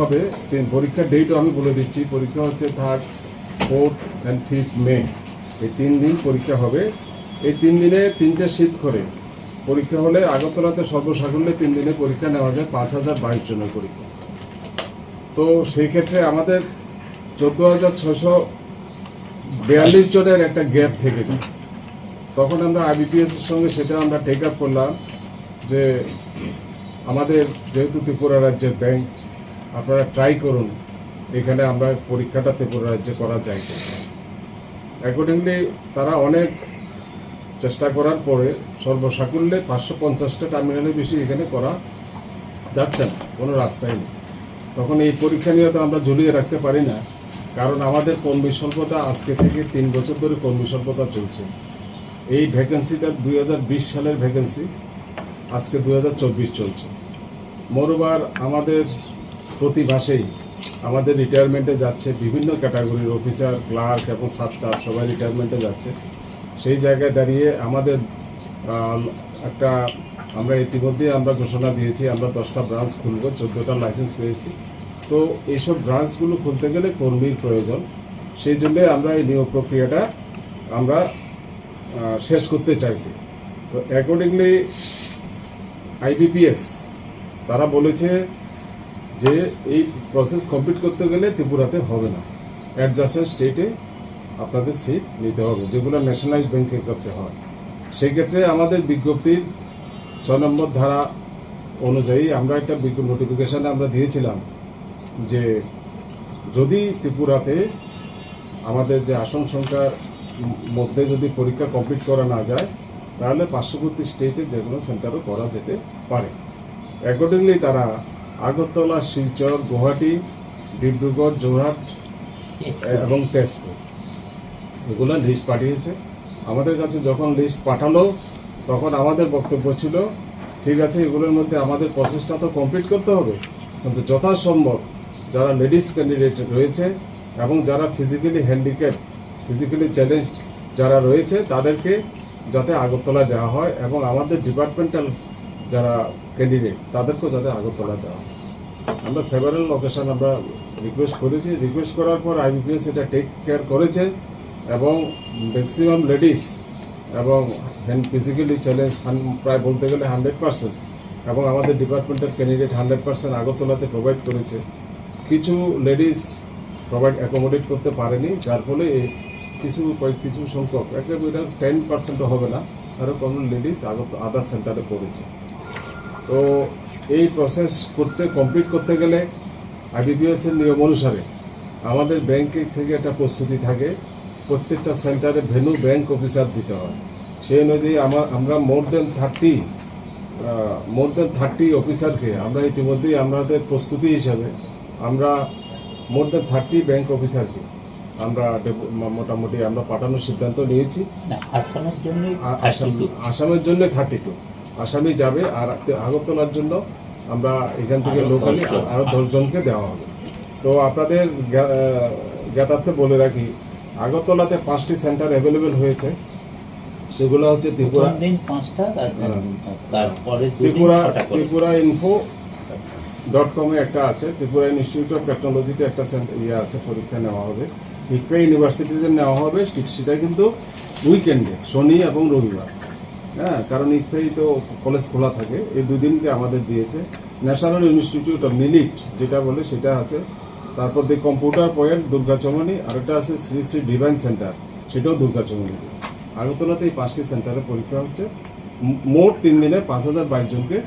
হবে পরীক্ষার ডেটও আমি বলে দিচ্ছি। পরীক্ষা হচ্ছে third fourth and fifth May এই তিন দিন পরীক্ষা হবে। এই তিন দিনে তিনটে শীত করে। পরীক্ষা হলে আগরতলাতে সর্বসাকুল্যে তিন দিনে পরীক্ষা নেওয়া যায়, পাঁচ হাজার বাইশ জনের পরীক্ষা। তো সেই ক্ষেত্রে আমাদের চোদ্দ হাজার ছশো বিয়াল্লিশ জনের একটা গ্যাপ থেকে যায়। তখন আমরা আইবিপিএস এর সঙ্গে সেটা আমরা টেক আপ করলাম যে আমাদের যেহেতু ত্রিপুরা রাজ্যের ব্যাংক আপনারা ট্রাই করুন। এখানে আমরা পরীক্ষাটা ত্রিপুরা রাজ্যে করা যায় অ্যাকর্ডিংলি তারা অনেক চেষ্টা করার পরে সর্বসাকুল্যে পাঁচশো পঞ্চাশটা টার্মিনালে বেশি এখানে করা যাচ্ছে না, কোনো রাস্তাই নেই। তখন এই পরীক্ষা নিয়ে তো আমরা ঝুলিয়ে রাখতে পারি না, কারণ আমাদের কর্মী স্বল্পতা আজকে থেকে তিন বছর ধরে কর্মী স্বল্পতা চলছে। এই ভ্যাকেন্সিটা দুই হাজার বিশ সালের ভ্যাকেন্সি আজকে দু হাজার চব্বিশ চলছে। মোরবার আমাদের প্রতি মাসেই আমাদের রিটায়ারমেন্টে যাচ্ছে বিভিন্ন ক্যাটাগরির অফিসার ক্লার্ক এবং সাব স্টাফ সবাই রিটায়ারমেন্টে যাচ্ছে। সেই জায়গায় দাঁড়িয়ে আমাদের একটা আমরা ইতিমধ্যেই আমরা ঘোষণা দিয়েছি, আমরা দশটা ব্রাঞ্চ খুলব, চোদ্দোটা লাইসেন্স পেয়েছি। তো এইসব ব্রাঞ্চগুলো খুলতে গেলে কর্মীর প্রয়োজন। সেই জন্যে আমরা এই নিয়োগ প্রক্রিয়াটা আমরা শেষ করতে চাইছি। তো অ্যাকর্ডিংলি আইবিপিএস তারা বলেছে যে এই প্রসেস কমপ্লিট করতে গেলে ত্রিপুরাতে হবে না। অ্যাডজাস্টেড স্টেটে আপনাদের সিট নিতে হবে, যেগুলো ন্যাশনালাইজ ব্যাংকের ক্ষেত্রে হয়। সেই ক্ষেত্রে আমাদের বিজ্ঞপ্তির ছ নম্বর ধারা অনুযায়ী আমরা একটা নোটিফিকেশানে আমরা দিয়েছিলাম যে যদি ত্রিপুরাতে আমাদের যে আসন সংখ্যার মধ্যে যদি পরীক্ষা কমপ্লিট করা না যায়, তাহলে পার্শ্ববর্তী স্টেটে যেগুলো সেন্টারও করা যেতে পারে। অ্যাকর্ডিংলি তারা আগরতলা শিলচর গুয়াহাটি ডিব্রুগড় যোরহাট এবং তেজপুর। এগুলো লিস্ট পাঠিয়েছে। আমাদের কাছে যখন লিস্ট পাঠালো তখন আমাদের বক্তব্য ছিল ঠিক আছে এগুলোর মধ্যে আমাদের প্রসেসটা তো কমপ্লিট করতে হবে। কিন্তু যথাসম্ভব যারা লেডিস ক্যান্ডিডেট রয়েছে এবং যারা ফিজিক্যালি হ্যান্ডিক্যাপ ফিজিক্যালি চ্যালেঞ্জড যারা রয়েছে তাদেরকে যাতে আগরতলা দেওয়া হয় এবং আমাদের ডিপার্টমেন্টাল যারা ক্যান্ডিডেট তাদেরকেও যাতে আগরতলা দেওয়া আমরা সেভারেল লোকেশন আমরা রিকোয়েস্ট করেছি। রিকোয়েস্ট করার পর আইবিপিএস এটা টেক কেয়ার করেছে এবং ম্যাক্সিমাম লেডিস এবং হ্যান্ড ফিজিক্যালি চ্যালেঞ্জ প্রায় বলতে গেলে হান্ড্রেড পার্সেন্ট এবং আমাদের ডিপার্টমেন্টের ক্যান্ডিডেট হান্ড্রেড পার্সেন্ট আগরতলাতে প্রোভাইড করেছে। কিছু লেডিস প্রোভাইড অ্যাকোমোডেট করতে পারেনি, যার ফলে কিছু কয়েক, কিছু সংখ্যক, একেবারে টেন পার্সেন্টও হবে না আরও কোনো লেডিস আগত আদার সেন্টারে পড়েছে। তো এই প্রসেস করতে কমপ্লিট করতে গেলে আইবিপিএস এর নিয়ম অনুসারে আমাদের ব্যাংকের থেকে একটা প্রস্তুতি থাকে। প্রত্যেকটা সেন্টারে ভেনু ব্যাংক অফিসার দিতে হয়। সেই অনুযায়ী আমার আমরা মোর দেন থার্টি মোর দেন থার্টি অফিসারকে আমরা ইতিমধ্যেই আমাদের প্রস্তুতি হিসাবে আমরা মোর দেন থার্টি ব্যাংক অফিসারকে আমরা মোটামুটি আমরা পাঠানোর সিদ্ধান্ত নিয়েছি। আসামের জন্য আসাম আসামের জন্য থার্টি টু আসামি যাবে আর আগরতলার জন্য আমরা এখান থেকে লোকালি দশজন। আরও দশজনকে দেওয়া হবে। তো আপনাদের জ্ঞাতার্থে বলে রাখি আগরতলাতে পাঁচটি সেন্টার অ্যাভেলেবেল হয়েছে। সেগুলো হচ্ছে ত্রিপুরা হ্যাঁ। তারপরে ত্রিপুরা ত্রিপুরা ইনফো ডট কমে একটা আছে। ত্রিপুরা ইনস্টিটিউট অফ টেকনোলজিতে একটা ইয়ে আছে পরীক্ষা নেওয়া হবে। ইকপে ইউনিভার্সিটিতে নেওয়া হবে। ঠিক সেটা কিন্তু উইকেন্ডে শনি এবং রবিবার। হ্যাঁ কারণ ইকপেই তো কলেজ খোলা থাকে। এই দুদিনকে আমাদের দিয়েছে। ন্যাশনাল ইনস্টিটিউট অফ মিলিট যেটা বলে, সেটা আছে। তারপর দি কম্পিউটার পয়েন্ট দুর্গাচমনি আরেকটা আছে শ্রী শ্রী ডিভাইন সেন্টার সেটাও দুর্গাচমনি আগরতলাতে এই পাঁচটি সেন্টারে পরীক্ষা হচ্ছে। মোট তিন দিনে পাঁচ হাজার বাইশ জনকে